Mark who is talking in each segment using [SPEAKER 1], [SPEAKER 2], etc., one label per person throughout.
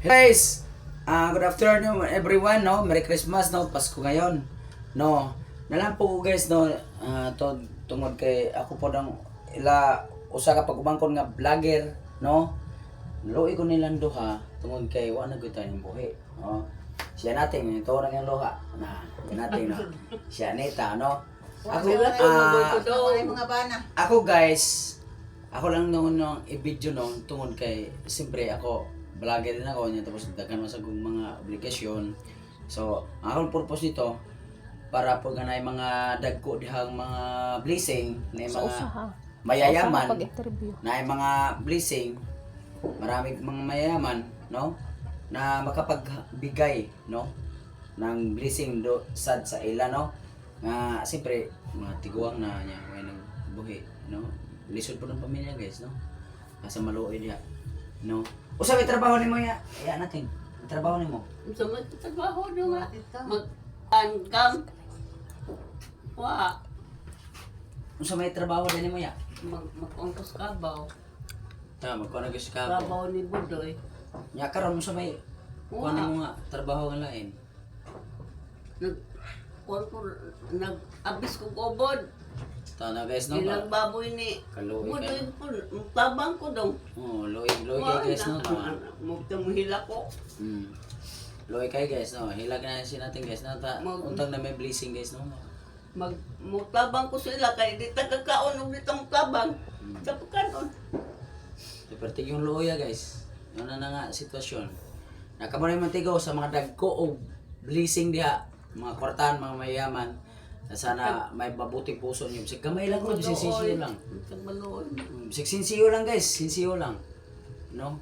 [SPEAKER 1] Guys, ah good afternoon everyone, no? Merry Christmas, no? Pasko ngayon. No. Nalang po ko guys, no? ah, to, tungod kay ako po dang ila usa ka pagumangkon nga vlogger, no? Luoy ko nilang duha tungod kay wa na gyud tayo ng buhi. No? Siya natin, ito na yung luha. Na, natin, no? Siya nita, no? Ako, ah,
[SPEAKER 2] bana.
[SPEAKER 1] ako guys, ako lang noon nung i-video noon tungod kay siyempre ako vlogger din ako niya tapos daghan man sa kong mga obligasyon. So, ang purpose nito para po ganay mga dagko dihang mga blessing na yung mga mayayaman na yung mga blessing marami mga mayayaman no? Na makapagbigay no? Ng blessing do sad sa ila no? Nga siyempre mga tiguang na niya may nang buhi no? Lisod po ng pamilya guys no? Asa maluoy diya no usa may trabaho nimo ya ya natin trabaho nimo
[SPEAKER 3] Sa magtatrabaho nyo nga.
[SPEAKER 2] Ito.
[SPEAKER 3] Mag-angkam. Wa.
[SPEAKER 1] usa may trabaho din nimo ya
[SPEAKER 3] Mag Mag-ungkos kabaw.
[SPEAKER 1] ta magkuha na gusto ka
[SPEAKER 3] Kabaw ni Budoy.
[SPEAKER 1] nya karon mo sa may kuha
[SPEAKER 3] Wa.
[SPEAKER 1] nimo nga trabaho nga lain
[SPEAKER 3] Nag... Kuwan ko, nag-abis ko gobod.
[SPEAKER 1] Ta na guys no
[SPEAKER 3] Ilang baboy ni Budoy
[SPEAKER 1] kayo.
[SPEAKER 3] Tabang ko dong.
[SPEAKER 1] oh loy loy kay guys no Ah.
[SPEAKER 3] Magtamuhila ko.
[SPEAKER 1] Mm. Loy kay guys, no? Hilag na si natin guys, no? Ta,
[SPEAKER 3] Mag-
[SPEAKER 1] untang na may blessing guys, no?
[SPEAKER 3] Mag mutabang ko sila kay di tagakaon og dito mutabang. Sa pagkaon.
[SPEAKER 1] Ipertig yung loya guys. Yun na na nga sitwasyon. Nakamunay man tigaw sa mga dagko o blessing diha, mga kwartahan, mga mayaman. Na sana may mabuting puso niyo. Sig gamay lang ko, sinsiyo lang. Mm, Sig sinsiyo lang guys, sinsiyo lang. No?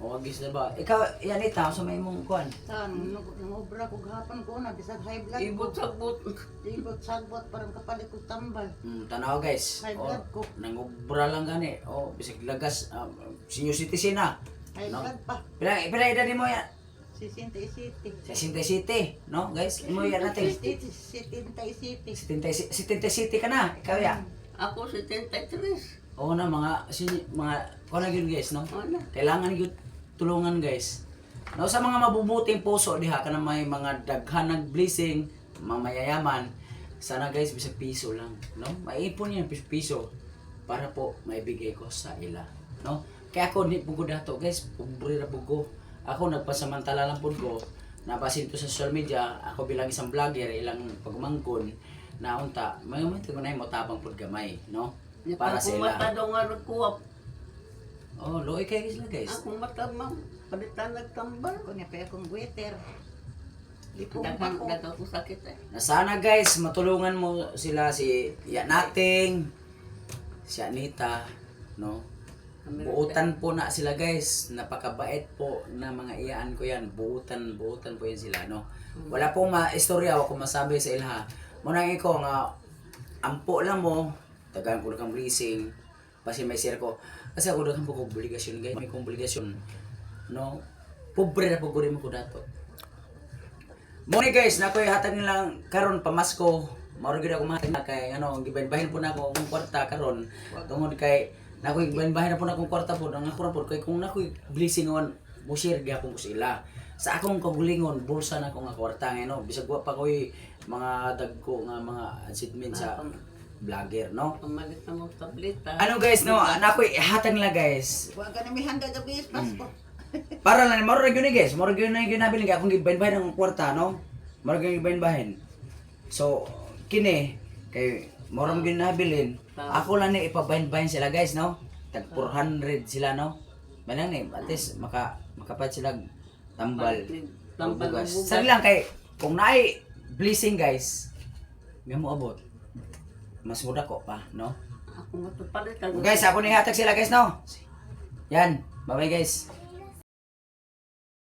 [SPEAKER 1] O agis na ba? Ikaw, yan ita, sa may mong kuan.
[SPEAKER 2] Tan, nangobra ko gahapon ko na, bisag high blood
[SPEAKER 3] Ibot
[SPEAKER 2] ko.
[SPEAKER 3] sa but.
[SPEAKER 2] Ibot sagbot, parang kapalit ko tambal.
[SPEAKER 1] Mm, tanaw guys.
[SPEAKER 2] High blood ko.
[SPEAKER 1] nangubra lang gani. O, bisig lagas. Um, senior citizen na.
[SPEAKER 2] High blood pa.
[SPEAKER 1] Pila, pila edad mo yan?
[SPEAKER 2] Si Sinti City.
[SPEAKER 1] Sa Sinte City, no guys? Imo yan natin.
[SPEAKER 2] City, Sinti City.
[SPEAKER 1] Sinte, Sinte City ka na, ikaw ya.
[SPEAKER 3] Ako 73.
[SPEAKER 1] Oo na mga sini, mga kuno gyud guys, no?
[SPEAKER 3] Ano?
[SPEAKER 1] Kailangan gyud tulungan guys. No sa mga mabubuting puso diha ka na may mga daghan ng blessing, mga mayayaman. Sana guys bisag piso lang, no? Maipon yan piso, piso para po maibigay ko sa ila, no? Kaya ako di po ko dato guys, pobre ra ko. Ako nagpasamantala lang po ko. Nabasin to sa social media, ako bilang isang vlogger, ilang pagmangkon na unta, may may ko na mo tabang pud gamay, no? Para sa ila.
[SPEAKER 3] mata daw nga nagkuwap.
[SPEAKER 1] Oh, loy kay guys guys.
[SPEAKER 3] Ako mata ma'am. Palitan nagtambal.
[SPEAKER 2] Ako niya pa akong waiter. Ako.
[SPEAKER 3] daghang ko sakit eh.
[SPEAKER 1] Na sana guys, matulungan mo sila si Yanating, si Anita, no? Buutan po na sila guys. Napakabait po na mga iyaan ko yan. Buutan, buutan po yan sila, no? Wala pong ma-istorya o kung masabi sa ilha. Muna iko nga, ampo lang mo, tagaan ko na kang blessing, kasi may share ko. Kasi ako po kong obligasyon guys. May kong obligasyon, no? Pobre na po ko mo ko dato. Muna guys, na ako'y hatag nilang karon pamasko. Maro gid ako mahal na kay ano, gibahin po na ako akong kwarta karon. Tungod kay na ako'y gibahin na po na akong kwarta po, ang ako po kay kung na ako'y blessing on, mo share gyud ko sila. Sa akong kagulingon, bulsa na akong nga kwarta ngeno. Bisag wa pa ko'y mga dagko nga mga achievement sa vlogger, no?
[SPEAKER 3] Pamalit na mo tableta.
[SPEAKER 1] Ano guys, no? Na ako'y hatag nila guys.
[SPEAKER 2] Huwag ka na may handa gabi, Pasko.
[SPEAKER 1] Para lang, maro ra gyud ni guys. Maro gyud na gyud nabiling kay akong gibahin-bahin ang kwarta, no? Maro gyud gibahin-bahin. So, kini kay maro gyud nabilin. Ako lang ni ipabahin-bahin sila guys, no? Tag 400 sila, no? Manang ni, at least maka makapat sila tambal.
[SPEAKER 3] Tambal
[SPEAKER 1] bugas. lang kay kung naay blessing guys, may mo abot. Mas muda ko pa, no?
[SPEAKER 3] Ako matupalitan.
[SPEAKER 1] Guys, ako ni hatag sila guys, no? Yan. Bye-bye guys.